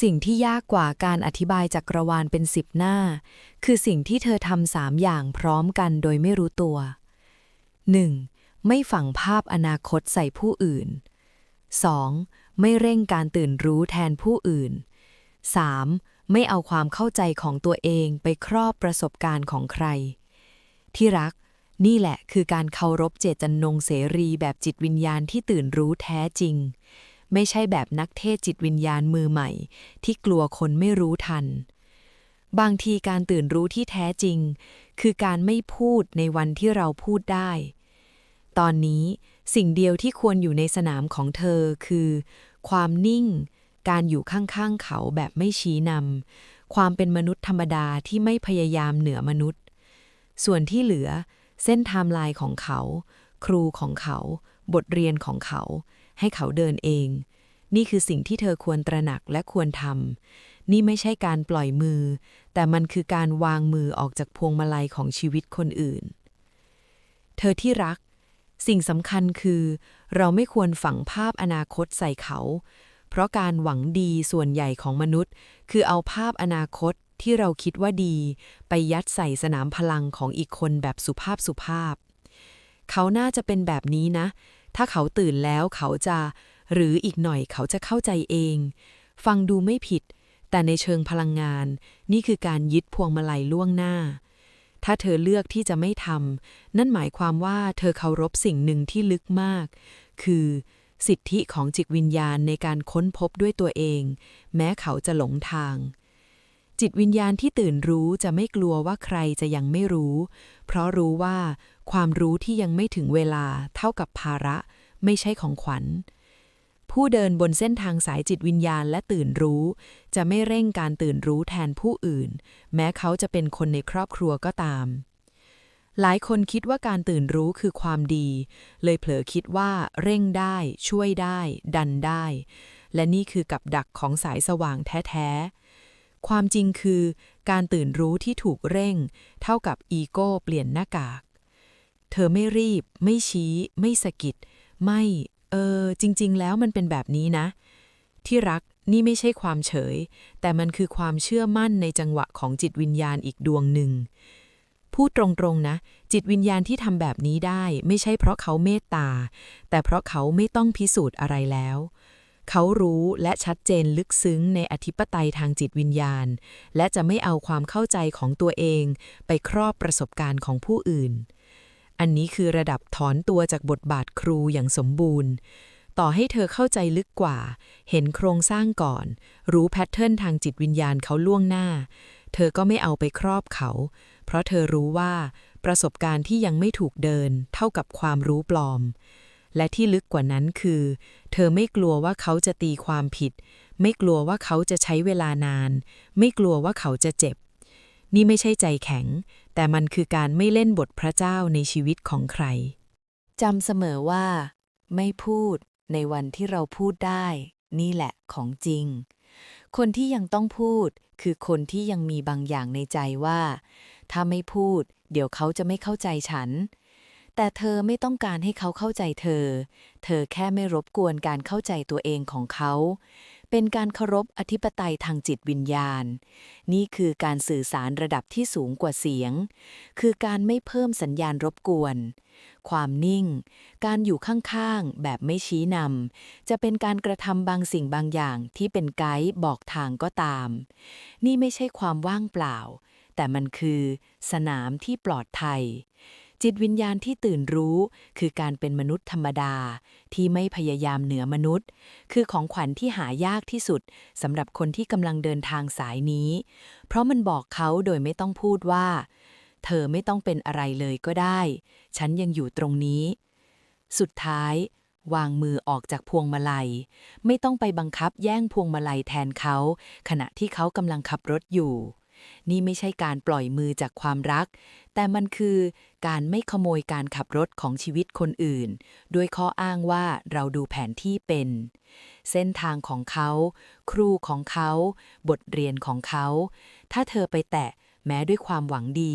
สิ่งที่ยากกว่าการอธิบายจักรวาลเป็นสิบหน้า คือสิ่งที่เธอทำสามอย่างพร้อมกันโดยไม่รู้ตัว 1. ไม่ฝังภาพอนาคตใส่ผู้อื่น 2. ไม่เร่งการตื่นรู้แทนผู้อื่น 3. ไม่เอาความเข้าใจของตัวเองไปครอบประสบการณ์ของใคร ที่รัก นี่แหละคือการเคารพเจตจำนงเสรีแบบจิตวิญญาณที่ตื่นรู้แท้จริง ไม่ใช่แบบนักเทศจิตวิญญาณมือใหม่ ที่กลัวคนไม่รู้ทัน บางทีการตื่นรู้ที่แท้จริง คือการไม่พูดในวันที่เราพูดได้ ตอนนี้สิ่งเดียวที่ควรอยู่ในสนามของเธอคือ ความนิ่ง การอยู่ข้างๆเขาแบบไม่ชี้นำความเป็นมนุษย์ธรรมดาที่ไม่พยายามเหนือมนุษย์ ส่วนที่เหลือ เส้นไทม์ไลน์ของเขา ครูของเขา บทเรียนของเขา ให้เขาเดินเอง นี่คือสิ่งที่เธอควรตระหนักและควรทำ นี่ไม่ใช่การปล่อยมือ แต่มันคือการวางมือออกจากพวงมาลัยของชีวิตคนอื่น เธอที่รัก สิ่งสำคัญคือ เราไม่ควรฝังภาพอนาคตใส่เขา เพราะการหวังดีส่วนใหญ่ของมนุษย์ คือเอาภาพอนาคตที่เราคิดว่าดี ไปยัดใส่สนามพลังของอีกคนแบบสุภาพสุภาพ เขาน่าจะเป็นแบบนี้นะ ถ้าเขาตื่นแล้วเขาจะ หรืออีกหน่อยเขาจะเข้าใจเอง ฟังดูไม่ผิด แต่ในเชิงพลังงาน นี่คือการยึดพวงมาลัยล่วงหน้า ถ้าเธอเลือกที่จะไม่ทำนั่นหมายความว่าเธอเคารพสิ่งหนึ่งที่ลึกมาก คือสิทธิของจิตวิญญาณในการค้นพบด้วยตัวเอง แม้เขาจะหลงทาง จิตวิญญาณที่ตื่นรู้จะไม่กลัวว่าใครจะยังไม่รู้ เพราะรู้ว่าความรู้ที่ยังไม่ถึงเวลาเท่ากับภาระไม่ใช่ของขวัญ ผู้เดินบนเส้นทางสายจิตวิญญาณและตื่นรู้ จะไม่เร่งการตื่นรู้แทนผู้อื่น แม้เขาจะเป็นคนในครอบครัวก็ตาม หลายคนคิดว่าการตื่นรู้คือความดี เลยเผลอคิดว่าเร่งได้ ช่วยได้ ดันได้ และนี่คือกับดักของสายสว่างแท้ๆ ความจริงคือการตื่นรู้ที่ถูกเร่ง เท่ากับอีโก้เปลี่ยนหน้ากาก เธอไม่รีบ ไม่ชี้ ไม่สะกิด ไม่ เออ จริง ๆ แล้วมันเป็นแบบนี้นะ ที่รักนี่ไม่ใช่ความเฉย แต่มันคือความเชื่อมั่นในจังหวะของจิตวิญญาณอีกดวงหนึ่ง พูดตรงๆนะ จิตวิญญาณที่ทำแบบนี้ได้ ไม่ใช่เพราะเขาเมตตา แต่เพราะเขาไม่ต้องพิสูจน์อะไรแล้ว เขารู้และชัดเจนลึกซึ้งในอธิปไตยทางจิตวิญญาณ และจะไม่เอาความเข้าใจของตัวเอง ไปครอบประสบการณ์ของผู้อื่น อันนี้คือระดับถอนตัวจากบทบาทครูอย่างสมบูรณ์ ต่อให้เธอเข้าใจลึกกว่า เห็นโครงสร้างก่อน รู้แพทเทิร์นทางจิตวิญญาณเขาล่วงหน้า เธอก็ไม่เอาไปครอบเขา เพราะเธอรู้ว่าประสบการณ์ที่ยังไม่ถูกเดิน เท่ากับความรู้ปลอม และที่ลึกกว่านั้นคือ เธอไม่กลัวว่าเขาจะตีความผิด ไม่กลัวว่าเขาจะใช้เวลานาน ไม่กลัวว่าเขาจะเจ็บ นี่ไม่ใช่ใจแข็ง แต่มันคือการไม่เล่นบทพระเจ้าในชีวิตของใครจำเสมอว่า ไม่พูดในวันที่เราพูดได้ นี่แหละของจริง คนที่ยังต้องพูดคือคนที่ยังมีบางอย่างในใจว่า ถ้าไม่พูด เดี๋ยวเขาจะไม่เข้าใจฉัน แต่เธอไม่ต้องการให้เขาเข้าใจเธอ เธอแค่ไม่รบกวนการเข้าใจตัวเองของเขา เป็นการเคารพอธิปไตยทางจิตวิญญาณ นี่คือการสื่อสารระดับที่สูงกว่าเสียง คือการไม่เพิ่มสัญญาณรบกวน ความนิ่ง การอยู่ข้างๆ แบบไม่ชี้นำ จะเป็นการกระทำบางสิ่งบางอย่างที่เป็นไกด์บอกทางก็ตาม นี่ไม่ใช่ความว่างเปล่า แต่มันคือสนามที่ปลอดภัย จิตวิญญาณที่ตื่นรู้ คือการเป็นมนุษย์ธรรมดา ที่ไม่พยายามเหนือมนุษย์ คือของขวัญที่หายากที่สุดสำหรับคนที่กำลังเดินทางสายนี้ เพราะมันบอกเขาโดยไม่ต้องพูดว่า เธอไม่ต้องเป็นอะไรเลยก็ได้ ฉันยังอยู่ตรงนี้ สุดท้าย วางมือออกจากพวงมาลัย ไม่ต้องไปบังคับแย่งพวงมาลัยแทนเขา ขณะที่เขากำลังขับรถอยู่ นี่ไม่ใช่การปล่อยมือจากความรัก แต่มันคือการไม่ขโมยการขับรถของชีวิตคนอื่น ด้วยข้ออ้างว่าเราดูแผนที่เป็น เส้นทางของเขา ครูของเขา บทเรียนของเขา ถ้าเธอไปแตะแม้ด้วยความหวังดี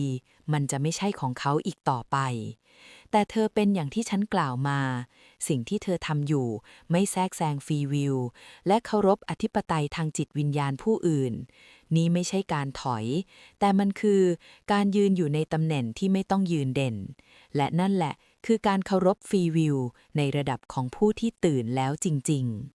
มันจะไม่ใช่ของเขาอีกต่อไป แต่เธอเป็นอย่างที่ฉันกล่าวมา สิ่งที่เธอทำอยู่ ไม่แทรกแซงฟรีวิว และเคารพอธิปไตยทางจิตวิญญาณผู้อื่น นี้ไม่ใช่การถอย แต่มันคือการยืนอยู่ในตำแหน่งที่ไม่ต้องยืนเด่น และนั่นแหละคือการเคารพฟรีวิวในระดับของผู้ที่ตื่นแล้วจริง ๆ